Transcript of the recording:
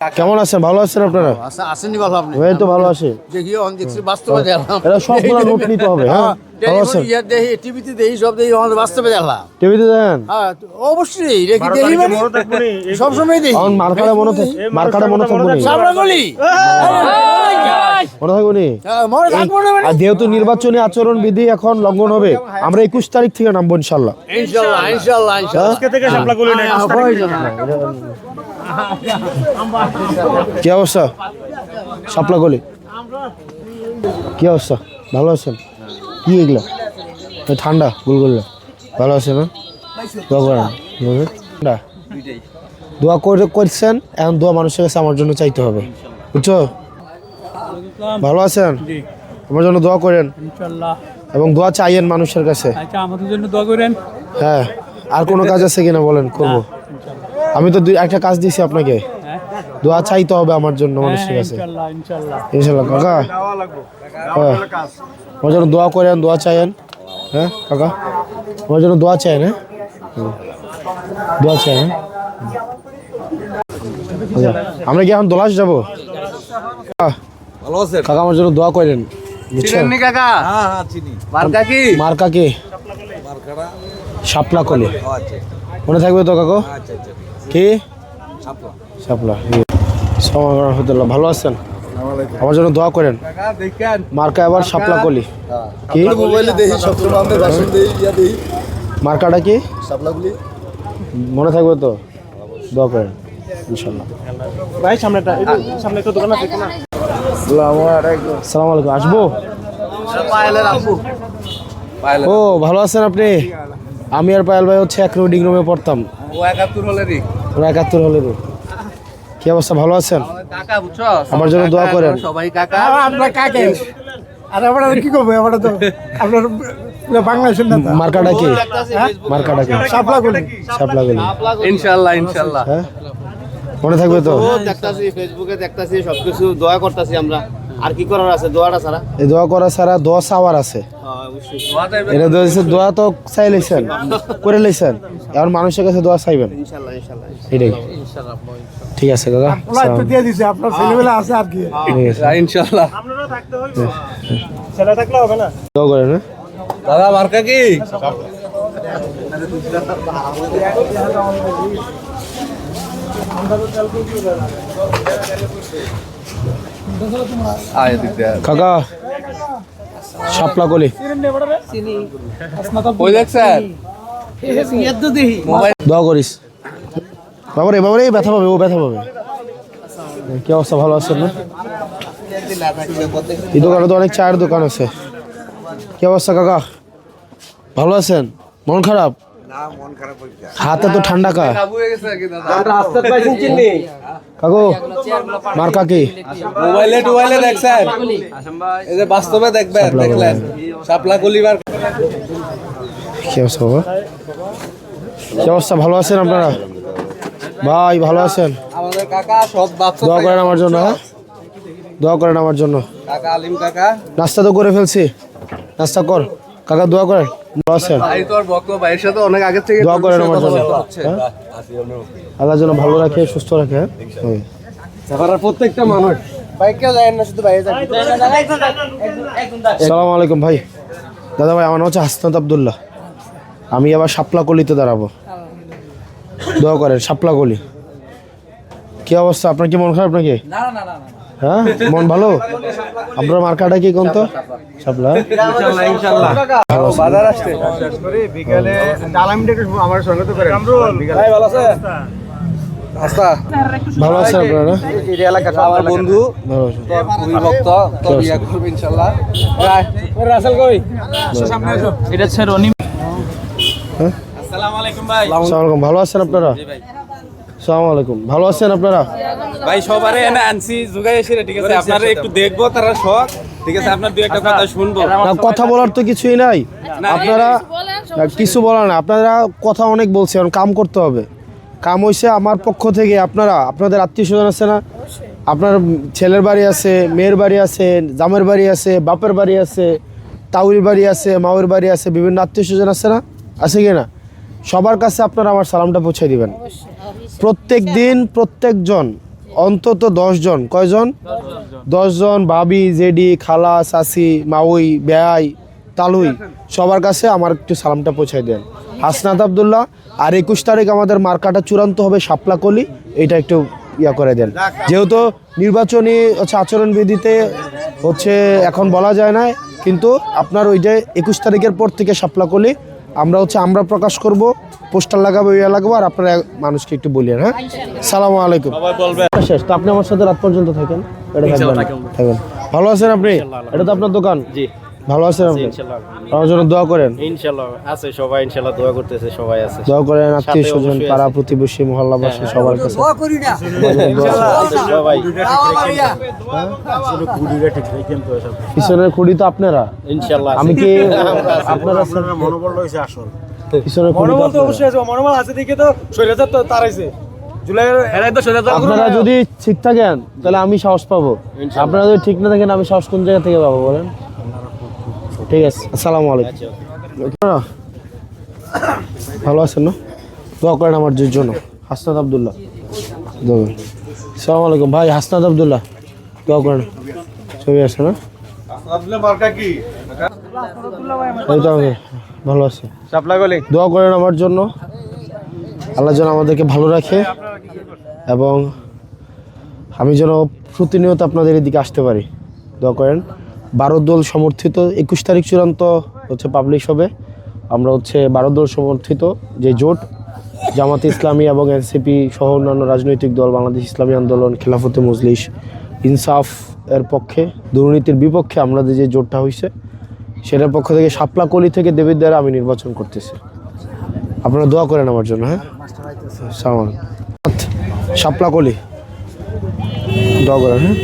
কেমন আছেন? ভালো আছেন আপনারা? আচ্ছা আসেনি ভালো আপনি? তো ভালো আছে। দেখি অন দেখছি বাস্তবে দেখলাম এরা সবগুলো নোট নিতে হবে হ্যাঁ। ভালো আছেন দেখি টিভিতে দেখি সব দেখি আমাদের বাস্তবে দেখলাম। টিভিতে দেখেন? অবশ্যই রেখে দেখি মানে? সবসময় দেখি এখন মনে থাকে মার্কারে মনে থাকব নি সামনে মনে থাকব নি? থাকব না আর যেহেতু নির্বাচনী আচরণ বিধি এখন লঙ্ঘন হবে আমরা একুশ তারিখ থেকে নামবো ইনশাল্লাহ। ইনশাআল্লাহ ইনশাআল্লাহ ইনশাআল্লাহ থেকে সাপলা গুলো নেই হ্যাঁ। কি অবস্থা? সাপলা গলি? কি অবস্থা? ভালো আছেন? কি এগুলো? ঠান্ডা গুলগুল্লা ভালো আছে না? দোয়া করেন ঠান্ডা। দোয়া করে করছেন এখন দোয়া মানুষের কাছে আমার জন্য চাইতে হবে। বুঝছ? ভালো আছেন? আমার জন্য দোয়া করেন। এবং দোয়া চাইয়েন মানুষের কাছে। আচ্ছা আমাদের জন্য দোয়া করেন। হ্যাঁ। আর কোনো কাজ আছে কিনা বলেন করব। আমি তো দুই একটা কাজ দিয়েছি আপনাকে। হ্যাঁ। দোয়া চাইতে হবে আমার জন্য মানুষের কাছে। ইনশাল্লাহ কাকা। হ্যাঁ। আমার জন্য দোয়া করেন দোয়া চাইয়েন। হ্যাঁ কাকা? আমার জন্য দোয়া চাইয়েন হ্যাঁ। দোয়া চাই হ্যাঁ? আচ্ছা, আমরা কি এখন দোলাস যাব? আহ, ভালো আছেন? কাকা আমার জন্য দোয়া করেন। হ্যাঁ হ্যাঁ মার্কা কি? শাপলা কলে। আচ্ছা মনে থাকবে তো কাকু? আচ্ছা আচ্ছা। কি? শাপলা। সালাম ভালো আছেন? আমার জন্য দোয়া করেন। মার্কা এবার শাপলা কলি কি? মোবাইলে দেখি সবসময় আমাদের ভাষণ দেই ইয়া দেই। মার্কাটা কি? মনে থাকবে তো? দোয়া করেন ইনশাল্লাহ ভাই সামনেটা সামনে একটা দোকান আছে না সালাম আলাইকুম। আসব? পায়েলের আব্বু। ও ভালো আছেন আপনি? আমি আর পায়েল ভাই হচ্ছে এক রিডিং রুমে পড়তাম। ও একাত্তর হলেরই। ওরা একাত্তর হলে কি অবস্থা? ভালো আছেন? কাকা বুঝছ আমার জন্য দোয়া করেন। সবাই কাকা। আমরা কাকে? আর আমরা কি করব? আমরা তো আপনার বাংলাদেশের নেতা। মার্কাটা কি মার্কাটা কি সাপলা গুলি। শাপলা কলি ইনশাআল্লাহ ইনশাআল্লাহ। হ্যাঁ? মনে থাকবে তো? ও দেখতাছি ফেসবুকে দেখতাছি সবকিছু দোয়া করতেছি আমরা। আর কি করার আছে? দোয়াটা ছাড়া? এই দোয়া করা ছাড়া দোয়া চাওয়ার আছে। এটা দোয়া দোয়া তো চাই লাইছেন করে লাইছেন। এখন মানুষের কাছে দোয়া চাইবেন। ইনশাল্লাহ ইনশাল্লাহ এটাই। ঠিক আছে দিয়ে দিছে আপনার ছেলেবেলা আছে আর কি। ঠিক আছে। ইনশাআল্লাহ ছেলে থাকলে হবে না? দোয়া করেন হ্যাঁ। দাদা মার্কা কি? আয় দিতে কাকা শাপলা কলি ওই দেখছেন? দোয়া করিস। বাবারে বাবারে ব্যথা পাবে ও ব্যথা পাবে। কি অবস্থা ভালো আছেন না? এই দোকানে তো অনেক চায়ের দোকান আছে। কি অবস্থা কাকা? ভালো আছেন? মন খারাপ? হাতে তো ঠান্ডা কা কাকু মার কাকি মোবাইলে টোবাইলে দেখছেন? এই যে বাস্তবে দেখবেন দেখলেন। শাপলা কলিবার কি অবস্থা বাবা? কি অবস্থা ভালো আছেন আপনারা? ভাই ভালো আছেন? আমাদের কাকা সৎ বাচ্চা দোয়া করেন আমার জন্য হ্যাঁ? দোয়া করেন আমার জন্য। কাকা আলিম কাকা। নাস্তা তো করে ফেলছি। নাস্তা কর। কাকা দোয়া করেন। হ্যাঁ? আল্লাহ যেন ভালো রাখে সুস্থ রাখে হ্যাঁ? প্রত্যেকটা মানুষ বাইকেও যায় না শুধু বাইরে যায়। সালাম আলাইকুম ভাই। দাদা ভাই আমার নাম হচ্ছে হাসনাত আবদুল্লাহ। আমি আবার শাপলা কলিতে দাঁড়াবো। দোয়া করেন শাপলা কলি কি অবস্থা? আপনার কি মন খারাপ নাকি? হ্যাঁ মন ভালো? আপনার মার্কাটা কি কোন তো? শাপলা? বাজার আসছে। বিকালে আমার সঙ্গে তো করে ভালো আছে ভালো আছেন আপনারা? আমার বন্ধু। ভালো আছেন খুবই ভক্ত তোর ইয়া করবে ইনশাল্লাহ। রাসেল কই? এটা হচ্ছে রনি। হ্যাঁ? আসসালামু আলাইকুম ভাই। আসসালামু আলাইকুম। ভালো আছেন আপনারা? আসসালামু আলাইকুম। ভালো আছেন আপনারা? ভাই সবারে এনে আনছি যোগাই এসে ঠিক আছে? আপনারা একটু দেখব তারা শখ ঠিক আছে? আপনার দু একটা কথা শুনব। কথা বলার তো কিছুই নাই। আপনারা কিছু বলার না। আপনারা কথা অনেক বলছে এখন কাম করতে হবে। কাম হইছে আমার পক্ষ থেকে আপনারা আপনাদের আত্মীয় স্বজন আছে না? আপনার ছেলের বাড়ি আছে মেয়ের বাড়ি আছে জামের বাড়ি আছে বাপের বাড়ি আছে তাউরির বাড়ি আছে মাউর বাড়ি আছে বিভিন্ন আত্মীয় স্বজন আছে না? আছে কি না? সবার কাছে আপনারা আমার সালামটা পৌঁছে দিবেন। প্রত্যেক দিন প্রত্যেকজন অন্তত দশজন। কয়জন? দশজন। ভাবি, জেডি, খালা সাসি মাউই, বেয়াই, তালুই, সবার কাছে আমার একটু সালামটা পৌঁছাই দেন। হাসনাত আবদুল্লাহ, আর একুশ তারিখ আমাদের মার্কাটা চূড়ান্ত হবে শাপলাকলি, এটা একটু ইয়া করে দেন। যেহেতু নির্বাচনী হচ্ছে আচরণবিধিতে হচ্ছে এখন বলা যায় না কিন্তু আপনার ওই যে একুশ তারিখের পর থেকে শাপলাকলি, আমরা হচ্ছে আমরা প্রকাশ করব পোস্টার লাগাবো ইয়া লাগাবো আর আপনারা মানুষকে একটু বলিয়েন হ্যাঁ? সালামু আলাইকুম। শেষ তো আপনি আমার সাথে রাত পর্যন্ত থাকেন? এটা থাকবেন থাকবেন। ভালো আছেন আপনি? এটা তো আপনার দোকান? জি। ভালো আছেন আপনি? আমার জন্য দোয়া করেন। ইনশাল্লাহ আছে সবাই ইনশাল্লাহ দোয়া করতেছে সবাই আছে। দোয়া করেন আত্মীয় স্বজন পাড়া প্রতিবেশী মহল্লাবাসী সবার কাছে। সবাই। পিছনের খুঁড়ি তো আপনারা। ইনশাল্লাহ। আমি কি আপনারা মনোবল রয়েছে আসল। তো আপনারা। আছে মনোবল আছে দেখে তো শরীরে তো তারাইছে। জুলাইয়ের এরাই তো সোজা আপনারা যদি ঠিক থাকেন তাহলে আমি সাহস পাবো। আপনারা যদি ঠিক না থাকেন আমি সাহস কোন জায়গা থেকে পাবো বলেন? ঠিক আছে আসসালামু আলাইকুম। ভালো আছেন না? দোয়া করেন আমার জন্য। হাসনাত আবদুল্লাহ। আসসালামু আলাইকুম। ভাই হাসনাত আবদুল্লাহ। দোয়া করেন। ছবি আছে না? এই তো আমি ভালো আছি। দোয়া করেন আমার জন্য। আল্লাহ যেন আমাদেরকে ভালো রাখে এবং আমি যেন প্রতিনিয়ত আপনাদের এদিকে আসতে পারি। দোয়া করেন। বারো দল সমর্থিত একুশ তারিখ চূড়ান্ত হচ্ছে পাবলিশ হবে আমরা হচ্ছে বারো দল সমর্থিত যে জোট জামাতে ইসলামী এবং এনসিপি সহ অন্যান্য রাজনৈতিক দল বাংলাদেশ ইসলামী আন্দোলন খেলাফতে মজলিস ইনসাফ এর পক্ষে দুর্নীতির বিপক্ষে আমাদের যে জোটটা হয়েছে সেটার পক্ষ থেকে শাপলাকলি থেকে দেবীর দ্বারা আমি নির্বাচন করতেছি। আপনারা দোয়া করেন আমার জন্য হ্যাঁ? সালাম শাপলাকলি। দোয়া করেন হ্যাঁ?